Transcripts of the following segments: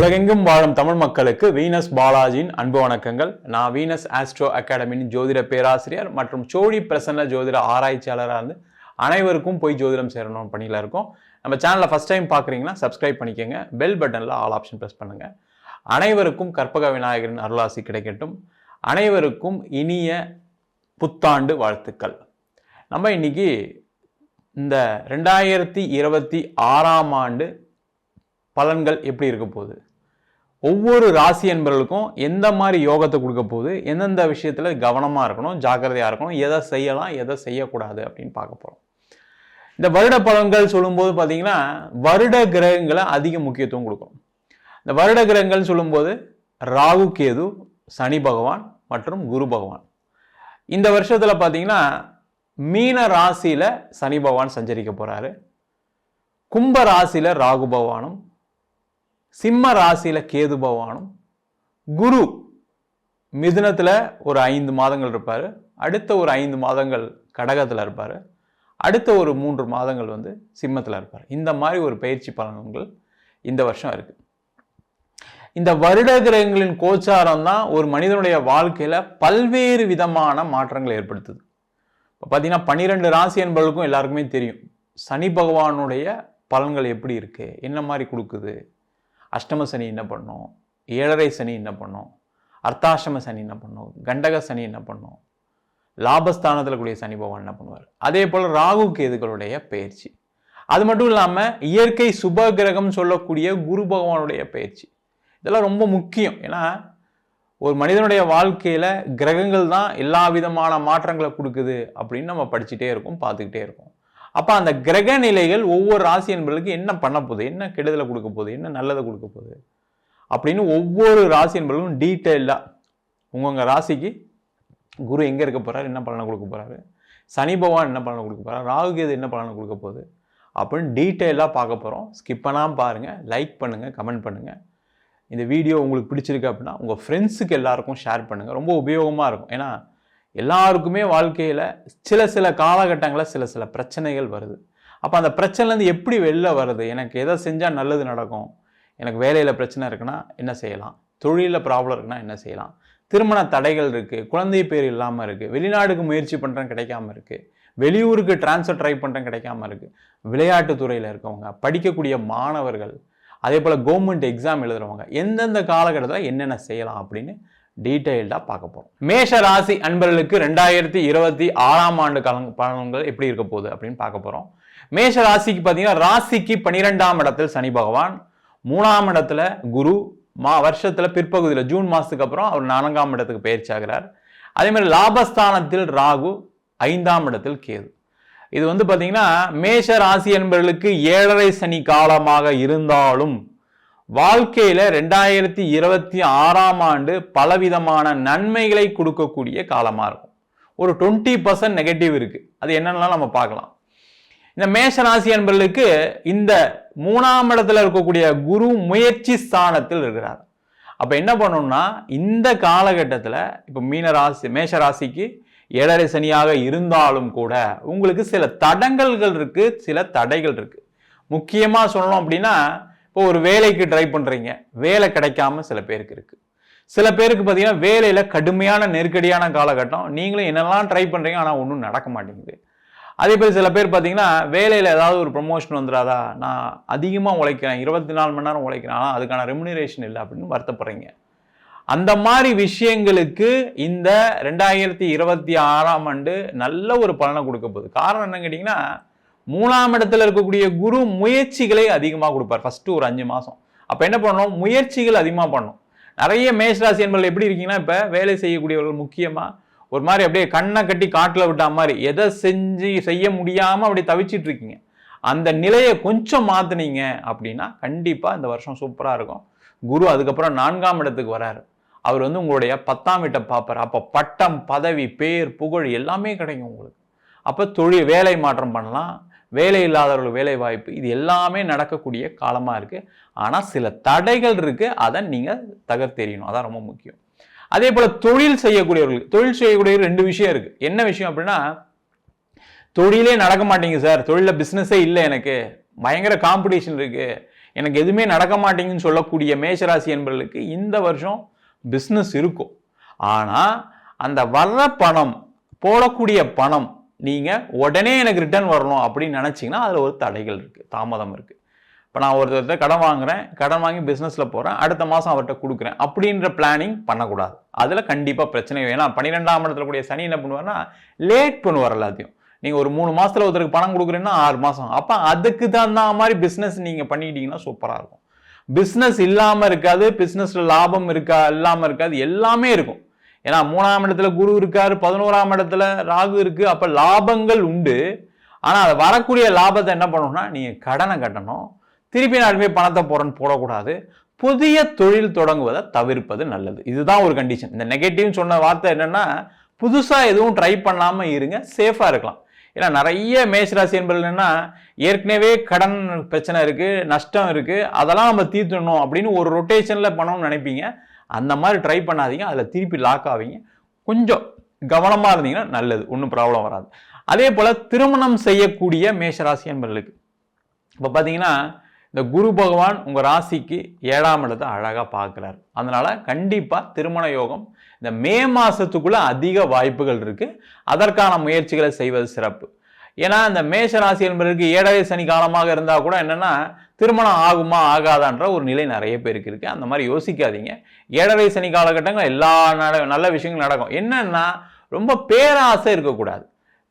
உலகெங்கும் வாழும் தமிழ் மக்களுக்கு வீனஸ் பாலாஜியின் அன்பு வணக்கங்கள். நான் வீனஸ் ஆஸ்ட்ரோ அகாடமியின் ஜோதிட பேராசிரியர் மற்றும் சோழி பிரசன்ன ஜோதிட ஆராய்ச்சியாளராக இருந்து அனைவருக்கும் போய் ஜோதிடம் சேரணும் பணியில் இருக்கோம். நம்ம சேனலில் ஃபஸ்ட் டைம் பார்க்குறீங்கன்னா சப்ஸ்கிரைப் பண்ணிக்கோங்க. பெல் பட்டனில் ஆல் ஆப்ஷன் ப்ரெஸ் பண்ணுங்கள் அனைவருக்கும் கற்பக விநாயகரின் அருளாசி கிடைக்கட்டும். அனைவருக்கும் இனிய புத்தாண்டு வாழ்த்துக்கள். நம்ம இன்னைக்கு இந்த ரெண்டாயிரத்தி இருபத்தி ஆறாம் ஆண்டு பலன்கள் எப்படி இருக்க போகுது? ஒவ்வொரு ராசி என்பவர்களுக்கும் எந்த மாதிரி யோகத்தை கொடுக்க போகுது எந்தெந்த விஷயத்தில் கவனமாக இருக்கணும் ஜாக்கிரதையாக இருக்கணும் எதை செய்யலாம் எதை செய்யக்கூடாது அப்படின்னு பார்க்க போகிறோம் இந்த வருட பலன்கள் சொல்லும்போது பார்த்தீங்கன்னா வருட கிரகங்களை அதிக முக்கியத்துவம் கொடுக்கும். இந்த வருட கிரகங்கள் சொல்லும்போது ராகு கேது சனி பகவான் மற்றும் குரு பகவான். இந்த வருஷத்தில் பார்த்தீங்கன்னா மீன ராசியில் சனி பகவான் சஞ்சரிக்க போகிறாரு கும்ப ராசியில் ராகு பகவானும் சிம்ம ராசியில் கேது பகவானும் குரு மிதுனத்தில் ஒரு ஐந்து மாதங்கள் இருப்பார். அடுத்த ஒரு ஐந்து மாதங்கள் கடகத்தில் இருப்பார். அடுத்த ஒரு மூன்று மாதங்கள் வந்து சிம்மத்தில் இருப்பார். இந்த மாதிரி ஒரு பயிற்சி பலன்கள் இந்த வருஷம் இருக்குது இந்த வருட கிரகங்களின் கோச்சாரம் தான் ஒரு மனிதனுடைய வாழ்க்கையில் பல்வேறு விதமான மாற்றங்களை ஏற்படுத்துது. இப்போ பார்த்தீங்கன்னா பன்னிரெண்டு ராசி என்பவர்களுக்கும் எல்லாருக்குமே தெரியும். சனி பகவானுடைய பலன்கள் எப்படி இருக்குது என்ன மாதிரி கொடுக்குது? அஷ்டம சனி என்ன பண்ணும்? ஏழரை சனி என்ன பண்ணும்? அர்த்தாஷ்டம சனி என்ன பண்ணும்? கண்டக சனி என்ன பண்ணும்? லாபஸ்தானத்தில் கூடிய சனி பகவான் என்ன பண்ணுவார்? அதே போல் ராகு கேதுகளுடைய பயிற்சி. அது மட்டும் இல்லாமல் இயற்கை சுப கிரகம் சொல்லக்கூடிய குரு பகவானுடைய பயிற்சி. இதெல்லாம் ரொம்ப முக்கியம். ஏன்னா ஒரு மனிதனுடைய வாழ்க்கையில் கிரகங்கள் தான் எல்லா விதமான மாற்றங்களை கொடுக்குது அப்படின்னு நம்ம படிச்சுட்டே இருக்கோம் பார்த்துக்கிட்டே இருக்கோம். அப்போ அந்த கிரக நிலைகள் ஒவ்வொரு ராசி என்பர்களுக்கு என்ன பண்ண போகுது? என்ன கெடுதலை கொடுக்க போகுது? என்ன நல்லதை கொடுக்க போகுது? அப்படின்னு ஒவ்வொரு ராசி என்பர்களும் டீட்டெயிலாக உங்கவுங்க ராசிக்கு குரு எங்கே இருக்க போகிறார் என்ன பலனை கொடுக்க போகிறாரு சனி பகவான் என்ன பலனை கொடுக்க போகிறார் ராகு கேது என்ன பலனை கொடுக்க போகுது? அப்படின்னு டீட்டெயிலாக பார்க்க போகிறோம் ஸ்கிப் பண்ணாமல் பாருங்கள் லைக் பண்ணுங்கள் கமெண்ட் பண்ணுங்கள் இந்த வீடியோ உங்களுக்கு பிடிச்சிருக்கு அப்படின்னா உங்கள் ஃப்ரெண்ட்ஸுக்கு எல்லாருக்கும் ஷேர் பண்ணுங்கள் ரொம்ப உபயோகமாக இருக்கும். ஏன்னா எல்லாருக்குமே வாழ்க்கையில் சில சில காலகட்டங்களில் சில சில பிரச்சனைகள் வருது. அப்போ அந்த பிரச்சனைலேருந்து எப்படி வெளில வருது எனக்கு எதை செஞ்சால் நல்லது நடக்கும்? எனக்கு வேலையில் பிரச்சனை இருக்குன்னா என்ன செய்யலாம்? தொழிலில் ப்ராப்ளம் இருக்குன்னா என்ன செய்யலாம்? திருமண தடைகள் இருக்குது குழந்தை பேர் இல்லாமல் இருக்குது வெளிநாடுக்கு முயற்சி பண்ணுறேன் கிடைக்காம இருக்குது வெளியூருக்கு டிரான்ஸ்ஃபர் ட்ரை பண்ணுறேன் கிடைக்காம இருக்குது விளையாட்டுத்துறையில் இருக்கவங்க படிக்கக்கூடிய மாணவர்கள் அதே போல் கவர்மெண்ட் எக்ஸாம் எழுதுறவங்க எந்தெந்த காலகட்டத்தில் என்னென்ன செய்யலாம் அப்படின்னு டீட்டெயில்டாக பார்க்க போகிறோம் மேஷ ராசி அன்பர்களுக்கு ரெண்டாயிரத்தி இருபத்தி ஆறாம் ஆண்டு கலங் பலன்கள் எப்படி இருக்க போகுது அப்படின்னு பார்க்க போகிறோம் மேஷ ராசிக்கு பார்த்தீங்கன்னா ராசிக்கு பன்னிரெண்டாம் இடத்தில் சனி பகவான் மூணாம் இடத்துல குரு மா வருஷத்தில் பிற்பகுதியில் ஜூன் மாதத்துக்கு அப்புறம் அவர் நான்காம் இடத்துக்கு பயிற்சி ஆகிறார். அதே மாதிரி லாபஸ்தானத்தில் ராகு ஐந்தாம் இடத்தில் கேது. இது வந்து பார்த்தீங்கன்னா மேஷ ராசி என்பவர்களுக்கு ஏழரை சனி காலமாக இருந்தாலும் வாழ்க்கையில ரெண்டாயிரத்தி இருபத்தி ஆறாம் ஆண்டு பலவிதமான நன்மைகளை கொடுக்கக்கூடிய காலமாக இருக்கும். ஒரு டுவெண்ட்டி பர்சன்ட் நெகட்டிவ் இருக்கு. அது என்னென்னலாம் நம்ம பார்க்கலாம். இந்த மேஷராசி என்பர்களுக்கு இந்த மூணாம் இடத்துல இருக்கக்கூடிய குரு முயற்சி ஸ்தானத்தில் இருக்கிறார். அப்போ என்ன பண்ணணும்னா இந்த காலகட்டத்தில் இப்போ மீன ராசி மேஷ ஏழரை சனியாக இருந்தாலும் கூட உங்களுக்கு சில தடங்கல்கள் இருக்கு சில தடைகள் இருக்கு. முக்கியமாக சொல்லணும் அப்படின்னா இப்போ ஒரு வேலைக்கு ட்ரை பண்ணுறீங்க வேலை கிடைக்காம சில பேருக்கு இருக்கு. சில பேருக்கு பார்த்தீங்கன்னா வேலையில் கடுமையான நெருக்கடியான காலகட்டம். நீங்களும் என்னெல்லாம் ட்ரை பண்ணுறீங்க ஆனால் ஒன்றும் நடக்க மாட்டேங்குது. அதே போல் சில பேர் பார்த்தீங்கன்னா வேலையில் ஏதாவது ஒரு ப்ரொமோஷன் வந்துடாதா நான் அதிகமாக உழைக்கிறேன் இருபத்தி நாலு மணி நேரம் உழைக்கிறேன் ஆனால் அதுக்கான ரெமுனரேஷன் இல்லை அப்படின்னு வருத்தப்படுறீங்க. அந்த மாதிரி விஷயங்களுக்கு இந்த ரெண்டாயிரத்தி இருபத்தி ஆறாம் ஆண்டு நல்ல ஒரு பலனை கொடுக்க போகுது. காரணம் என்னன்னு கேட்டிங்கன்னா மூணாம் இடத்துல இருக்கக்கூடிய குரு முயற்சிகளை அதிகமாக கொடுப்பார். ஃபஸ்ட்டு ஒரு அஞ்சு மாதம் அப்போ என்ன பண்ணணும்? முயற்சிகள் அதிகமாக பண்ணணும். நிறைய மேஷராசி என்பர்கள் எப்படி இருக்கீங்கன்னா இப்போ வேலை செய்யக்கூடியவர்கள் முக்கியமாக ஒரு மாதிரி அப்படியே கண்ணை கட்டி காட்டில் விட்டா மாதிரி எதை செஞ்சு செய்ய முடியாமல் அப்படி தவிச்சிட்டு இருக்கீங்க. அந்த நிலையை கொஞ்சம் மாற்றுனீங்க அப்படின்னா கண்டிப்பாக இந்த வருஷம் சூப்பராக இருக்கும். குரு அதுக்கப்புறம் நான்காம் இடத்துக்கு வராரு. அவர் வந்து உங்களுடைய பத்தாம் வீட்டை பார்ப்பார். அப்போ பட்டம் பதவி பேர் புகழ் எல்லாமே கிடைக்கும் உங்களுக்கு. அப்போ தொழில் வேலை மாற்றம் பண்ணலாம். வேலை இல்லாதவர்கள் வேலை வாய்ப்பு இது எல்லாமே நடக்கக்கூடிய காலமாக இருக்குது ஆனால் சில தடைகள் இருக்குது அதை நீங்கள் தகர்த்தெறியணும். அதான் ரொம்ப முக்கியம். அதே போல் தொழில் செய்யக்கூடியவர்களுக்கு தொழில் செய்யக்கூடியவர்கள் ரெண்டு விஷயம் இருக்குது என்ன விஷயம் அப்படின்னா தொழிலே நடக்க மாட்டேங்குது சார். தொழிலில் பிஸ்னஸே இல்லை எனக்கு. பயங்கர காம்படிஷன் இருக்குது எனக்கு எதுவுமே நடக்க மாட்டேங்குன்னு சொல்லக்கூடிய மேஷராசி என்பவர்களுக்கு இந்த வருஷம் பிஸ்னஸ் இருக்கும். ஆனால் அந்த வர்ற பணம் போடக்கூடிய பணம் நீங்கள் உடனே எனக்கு ரிட்டர்ன் வரணும் அப்படின்னு நினச்சிங்கன்னா அதில் ஒரு தடைகள் இருக்குது தாமதம் இருக்குது இப்போ நான் ஒருத்தர்கிட்ட கடன் வாங்குறேன் கடன் வாங்கி பிஸ்னஸில் போகிறேன் அடுத்த மாதம் அவர்கிட்ட கொடுக்குறேன் அப்படின்ற பிளானிங் பண்ணக்கூடாது. அதில் கண்டிப்பாக பிரச்சனை ஏன்னா பன்னிரெண்டாம் இடத்துல கூடிய சனி என்ன பண்ணுவார்னா லேட் பண்ணுவார் எல்லாத்தையும். நீங்கள் ஒரு மூணு மாதத்தில் ஒருத்தருக்கு பணம் கொடுக்குறீங்கன்னா ஆறு மாதம் அப்போ அதுக்கு தகுந்த மாதிரி பிஸ்னஸ் நீங்கள் பண்ணிக்கிட்டீங்கன்னா சூப்பராக இருக்கும். பிஸ்னஸ் இல்லாமல் இருக்காது பிஸ்னஸில் லாபம் இருக்கா இல்லாமல் இருக்காது எல்லாமே இருக்கும். ஏன்னா மூணாம் இடத்துல குரு இருக்காரு பதினோராம் இடத்துல ராகு இருக்கு அப்போ லாபங்கள் உண்டு. ஆனால் அது வரக்கூடிய லாபத்தை என்ன பண்ணணும்னா நீங்கள் கடனை கட்டணும். திருப்பி நான் போய் பணத்தை போறேன்னு போடக்கூடாது. புதிய தொழில் தொடங்குவதை தவிர்ப்பது நல்லது. இதுதான் ஒரு கண்டிஷன் இந்த நெகட்டிவ்னு சொன்ன வார்த்தை என்னென்னா புதுசாக எதுவும் ட்ரை பண்ணாமல் இருங்க சேஃபாக இருக்கலாம். ஏன்னா நிறைய மேஷராசி என்பது என்னன்னா ஏற்கனவே கடன் பிரச்சனை இருக்குது நஷ்டம் இருக்குது அதெல்லாம் நம்ம தீர்த்தணும் அப்படின்னு ஒரு ரொட்டேஷனில் பண்ணணும்னு நினைப்பீங்க. அந்த மாதிரி ட்ரை பண்ணாதீங்க. அதில் திருப்பி லாக் ஆவீங்க. கொஞ்சம் கவனமாக இருந்தீங்கன்னா நல்லது. ஒன்றும் ப்ராப்ளம் வராது. அதே போல் திருமணம் செய்யக்கூடிய மேஷராசி என்பர்களுக்கு இப்போ பார்த்தீங்கன்னா இந்த குரு பகவான் உங்கள் ராசிக்கு ஏழாம் இடத்தை அழகாக பார்க்குறாரு. அதனால் கண்டிப்பாக திருமண யோகம் இந்த மே மாதத்துக்குள்ளே அதிக வாய்ப்புகள் இருக்குது அதற்கான முயற்சிகளை செய்வது சிறப்பு. ஏன்னா இந்த மேஷ ராசி என்பதற்கு ஏழரை சனி காலமாக இருந்தால் கூட என்னென்னா திருமணம் ஆகுமா ஆகாதான்ற ஒரு நிலை நிறைய பேருக்கு இருக்குது அந்த மாதிரி யோசிக்காதீங்க. ஏழரை சனி காலகட்டங்கள் எல்லா நட நல்ல விஷயங்களும் நடக்கும். என்னென்னா ரொம்ப பேராசை இருக்கக்கூடாது.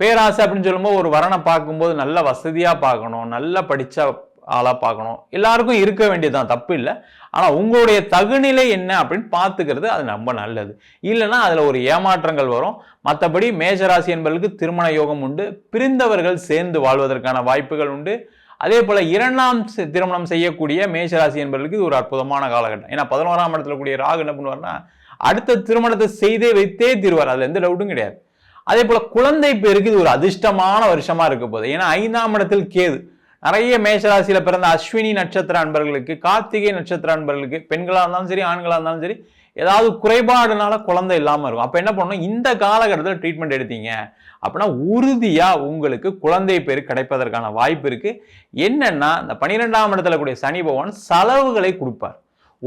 பேராசை அப்படின்னு சொல்லும்போது ஒரு வரனை பார்க்கும்போது நல்ல வசதியாக பார்க்கணும். நல்லா படித்த ஆளாக பார்க்கணும். எல்லாருக்கும் இருக்க வேண்டியதுதான் தப்பு இல்லை. ஆனால் உங்களுடைய தகுநிலை என்ன அப்படின்னு பார்த்துக்கிறது அது ரொம்ப நல்லது. இல்லைன்னா அதில் ஒரு ஏமாற்றங்கள் வரும். மற்றபடி மேஜராசி என்பதற்கு திருமண யோகம் உண்டு. பிரிந்தவர்கள் சேர்ந்து வாழ்வதற்கான வாய்ப்புகள் உண்டு. அதே போல் இரண்டாம் திருமணம் செய்யக்கூடிய மேஷராசி என்பவர்களுக்கு இது ஒரு அற்புதமான காலகட்டம். ஏன்னா பதினோராம் இடத்துல கூடிய ராகு என்ன பண்ணுவார்னா அடுத்த திருமணத்தை செய்தே வைத்தே தீர்வார். அதில் எந்த டவுட்டும் கிடையாது. அதே போல் குழந்தை பேருக்கு இது ஒரு அதிர்ஷ்டமான வருஷமாக இருக்க போகுது. ஏன்னா ஐந்தாம் இடத்தில் கேது. நிறைய மேஷராசியில் பிறந்த அஸ்வினி நட்சத்திர அன்பர்களுக்கு கார்த்திகை நட்சத்திர அன்பர்களுக்கு பெண்களாக இருந்தாலும் சரி ஆண்களாக இருந்தாலும் சரி ஏதாவது குறைபாடுனால குழந்தை இல்லாமல் இருக்கும். அப்போ என்ன பண்ணணும்? இந்த காலகட்டத்தில் ட்ரீட்மெண்ட் எடுத்தீங்க. அப்படின்னா உறுதியாக உங்களுக்கு குழந்தை பேர் கிடைப்பதற்கான வாய்ப்பு இருக்குது என்னென்னா இந்த பன்னிரெண்டாம் இடத்துல கூடிய சனி பகவான் செலவுகளை கொடுப்பார்.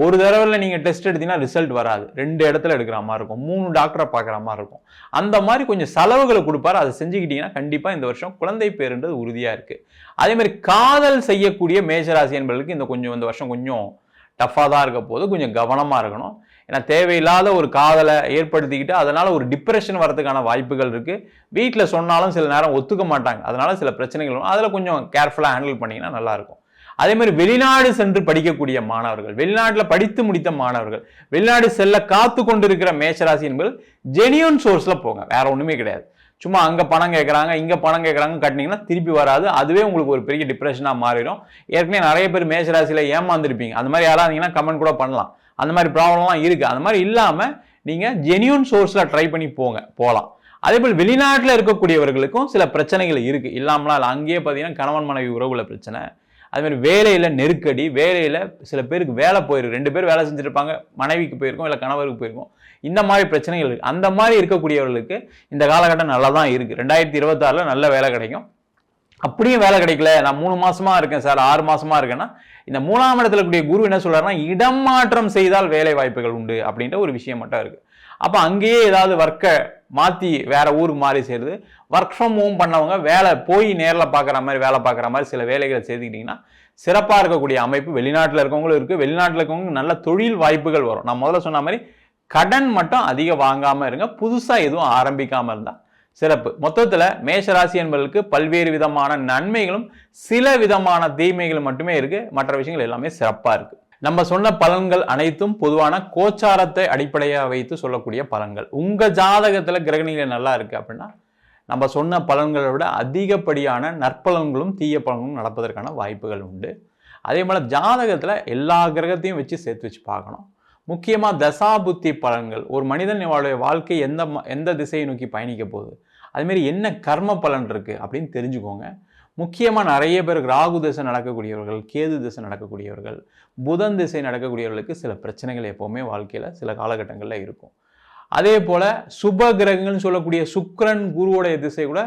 ஒரு தடவையில் நீங்கள் டெஸ்ட் எடுத்தீங்கன்னா ரிசல்ட் வராது. ரெண்டு இடத்துல எடுக்கிற மாதிரி இருக்கும். மூணு டாக்டரை பார்க்குற மாதிரி இருக்கும். அந்த மாதிரி கொஞ்சம் செலவுகளை கொடுப்பாரு. அதை செஞ்சுக்கிட்டிங்கன்னா கண்டிப்பாக இந்த வருஷம் குழந்தை பேருன்றது உறுதியாக இருக்குது அதே மாதிரி காதல் செய்யக்கூடிய மேஜராசி என்பவர்களுக்கு இந்த கொஞ்சம் இந்த வருஷம் கொஞ்சம் டஃப்பாக தான் இருக்க போது கொஞ்சம் கவனமாக இருக்கணும். ஏன்னா தேவையில்லாத ஒரு காதலை ஏற்படுத்திக்கிட்டு அதனால் ஒரு டிப்ரெஷன் வரதுக்கான வாய்ப்புகள் இருக்குது வீட்டில் சொன்னாலும் சில நேரம் ஒத்துக்க மாட்டாங்க. அதனால் சில பிரச்சனைகள் வரும். அதில் கொஞ்சம் கேர்ஃபுல்லாக ஹேண்டில் பண்ணிங்கன்னா நல்லாயிருக்கும் அதே மாதிரி வெளிநாடு சென்று படிக்கக்கூடிய மாணவர்கள் வெளிநாட்டில் படித்து முடித்த மாணவர்கள் வெளிநாடு செல்ல காத்து கொண்டிருக்கிற மேஷராசி என்பது ஜெனியூன் சோர்ஸில் போங்க வேற ஒன்றுமே கிடையாது. சும்மா அங்கே பணம் கேட்குறாங்க இங்கே பணம் கேட்குறாங்க கட்டினீங்கன்னா திருப்பி வராது. அதுவே உங்களுக்கு ஒரு பெரிய டிப்ரெஷனாக மாறிடும். ஏற்கனவே நிறைய பேர் மேஷராசியில் ஏமாந்துருப்பீங்க. அந்த மாதிரி யாராவது இருந்தீங்கன்னா கமெண்ட் கூட பண்ணலாம். அந்த மாதிரி ப்ராப்ளம்லாம் இருக்குது அந்த மாதிரி இல்லாமல் நீங்கள் ஜெனியூன் சோர்ஸில் ட்ரை பண்ணி போங்க போகலாம் அதே போல் வெளிநாட்டில் இருக்கக்கூடியவர்களுக்கும் சில பிரச்சனைகள் இருக்குது இல்லாமலாம் இல்லை. அங்கேயே பார்த்தீங்கன்னா கணவன் மனைவி உறவுல பிரச்சனை. அதுமாதிரி வேலையில் நெருக்கடி வேலையில் சில பேருக்கு வேலை போயிருக்கு. ரெண்டு பேர் வேலை செஞ்சுருப்பாங்க மனைவிக்கு போயிருக்கும் இல்லை கணவருக்கு போயிருக்கும். இந்த மாதிரி பிரச்சனைகள் இருக்குது அந்த மாதிரி இருக்கக்கூடியவர்களுக்கு இந்த காலகட்டம் நல்லா தான் இருக்குது ரெண்டாயிரத்தி இருபத்தாறில் நல்ல வேலை கிடைக்கும். அப்படியும் வேலை கிடைக்கல. நான் மூணு மாசமா இருக்கேன் சார். ஆறு மாசமா இருக்கேன்னா இந்த மூணாம் இடத்துல கூடிய குரு என்ன சொல்றாருன்னா இடம் மாற்றம் செய்தால் வேலை வாய்ப்புகள் உண்டு அப்படின்ற ஒரு விஷயம் மட்டும் இருக்கு. அப்போ அங்கேயே ஏதாவது ஒர்க்கை மாற்றி வேற ஊருக்கு மாறி சேருது. ஒர்க் ஃப்ரம் ஹோம் பண்ணவங்க வேலை போய் நேரில் பார்க்குற மாதிரி வேலை பார்க்குற மாதிரி சில வேலைகளை செய்துக்கிட்டிங்கன்னா சிறப்பாக இருக்கக்கூடிய அமைப்பு வெளிநாட்டில் இருக்கவங்களும் இருக்குது வெளிநாட்டில் இருக்கவங்க நல்ல தொழில் வாய்ப்புகள் வரும். நான் முதல்ல சொன்ன மாதிரி கடன் மட்டும் அதிகம் வாங்காமல் இருங்க. புதுசாக எதுவும் ஆரம்பிக்காமல் இருந்தால் சிறப்பு. மொத்தத்தில் மேஷராசி என்பதற்கு பல்வேறு விதமான நன்மைகளும் சில விதமான தீமைகளும் மட்டுமே இருக்குது மற்ற விஷயங்கள் எல்லாமே சிறப்பாக இருக்குது நம்ம சொன்ன பலன்கள் அனைத்தும் பொதுவான கோச்சாரத்தை அடிப்படையாக வைத்து சொல்லக்கூடிய பலன்கள். உங்கள் ஜாதகத்தில் கிரகணிகள் நல்லா இருக்குது அப்படின்னா நம்ம சொன்ன பலன்களை விட அதிகப்படியான நற்பலன்களும் தீய பலன்களும் நடப்பதற்கான வாய்ப்புகள் உண்டு. அதே போல் ஜாதகத்தில் எல்லா கிரகத்தையும் வச்சு சேர்த்து வச்சு பார்க்கணும். முக்கியமாக தசாபுத்தி பலன்கள் ஒரு மனிதன் மனிதனுடைய வாழ்க்கை எந்த ம- எந்த திசையை நோக்கி பயணிக்க போகுது அதுமாரி என்ன கர்ம பலன் இருக்குது அப்படின்னு தெரிஞ்சுக்கோங்க. முக்கியமாக நிறைய பேருக்கு ராகு திசை நடக்கக்கூடியவர்கள் கேது திசை நடக்கக்கூடியவர்கள் புதன் திசை நடக்கக்கூடியவர்களுக்கு சில பிரச்சனைகள் எப்போவுமே வாழ்க்கையில் சில காலகட்டங்களில் இருக்கும். அதே போல் சுப கிரகங்கள்னு சொல்லக்கூடிய சுக்கரன் குருவோடைய திசை கூட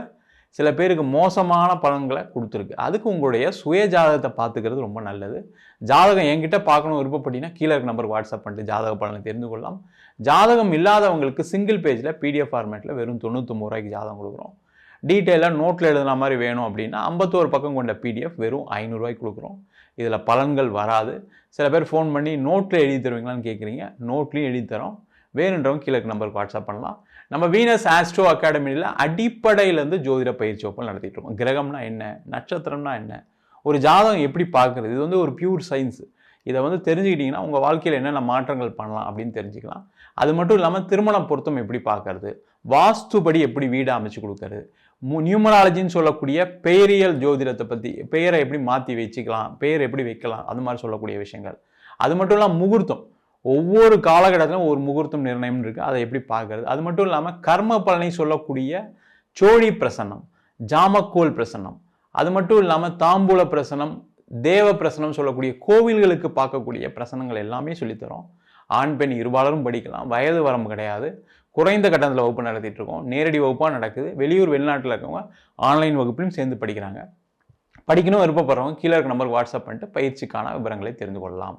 சில பேருக்கு மோசமான பலன்களை கொடுத்துருக்கு. அதுக்கு உங்களுடைய சுய ஜாதகத்தை பார்த்துக்கிறது ரொம்ப நல்லது. ஜாதகம் என்கிட்ட பார்க்கணும் விருப்பப்பட்டீங்கன்னா கீழே இருக்க நம்பருக்கு வாட்ஸ்அப் பண்ணிட்டு ஜாதக பலனை தெரிந்து கொள்ளலாம். ஜாதகம் இல்லாதவங்களுக்கு சிங்கிள் பேஜில் பிடிஎஃப் ஃபார்மேட்டில் வெறும் தொண்ணூற்றொம்பது ரூபாய்க்கு ஜாதகம் கொடுக்குறோம். டீட்டெயிலாக நோட்டில் எழுதுன மாதிரி வேணும் அப்படின்னா ஐம்பத்தோரு பக்கம் கொண்ட பிடிஎஃப் வெறும் ஐநூறுரூவாய்க்கு கொடுக்குறோம். இதில் பலன்கள் வராது. சில பேர் ஃபோன் பண்ணி நோட்டில் எழுதி தருவீங்களான்னு கேட்குறீங்க நோட்லேயும் எழுதி தரோம். வேணுன்றவங்க கீழே நம்பருக்கு வாட்ஸ்அப் பண்ணலாம். நம்ம வீனஸ் ஆஸ்ட்ரோ அகாடமியில் அடிப்படையிலேருந்து ஜோதிட பயிற்சி வகுப்புகள் நடத்திட்டு இருக்கோம். கிரகம்னா என்ன? நட்சத்திரம்னா என்ன? ஒரு ஜாதகம் எப்படி பார்க்குறது? இது வந்து ஒரு பியூர் சயின்ஸ் இதை வந்து தெரிஞ்சுக்கிட்டிங்கன்னா உங்கள் வாழ்க்கையில் என்னென்ன மாற்றங்கள் பண்ணலாம் அப்படின்னு தெரிஞ்சுக்கலாம். அது மட்டும் இல்லாமல் திருமண பொருத்தம் எப்படி பார்க்கறது? வாஸ்துபடி எப்படி வீடு அமைச்சு கொடுக்கறது? நியூமராலஜின்னு சொல்லக்கூடிய பெயரியல் ஜோதிடத்தை பற்றி பெயரை எப்படி மாற்றி வச்சுக்கலாம்? பெயர் எப்படி வைக்கலாம்? அது மாதிரி சொல்லக்கூடிய விஷயங்கள். அது மட்டும் இல்லாமல் முகூர்த்தம். ஒவ்வொரு காலகட்டத்திலும் ஒரு முகூர்த்தம் நிர்ணயம் இருக்குது அதை எப்படி பார்க்கறது? அது மட்டும் இல்லாமல் கர்ம பலனை சொல்லக்கூடிய சோழி பிரசன்னம் ஜாமக்கோல் பிரசன்னம் அது மட்டும் இல்லாமல் தாம்பூல பிரசனம் தேவ பிரசனம் சொல்லக்கூடிய கோவில்களுக்கு பார்க்கக்கூடிய பிரசனங்கள் எல்லாமே சொல்லித்தரோம். ஆண் பெண் இருபாலரும் படிக்கலாம். வயது வரம்பு கிடையாது. குறைந்த கட்டணத்தில் வகுப்பு நடத்திட்டு இருக்கோம். நேரடி வகுப்பாக நடக்குது. வெளியூர் வெளிநாட்டில் இருக்கவங்க ஆன்லைன் வகுப்பிலும் சேர்ந்து படிக்கிறாங்க. படிக்கணும் விருப்பப்படுறவங்க கீழே இருக்க நம்பருக்கு வாட்ஸ்அப் பண்ணிட்டு பயிற்சிக்கான விவரங்களை தெரிந்து கொள்ளலாம்.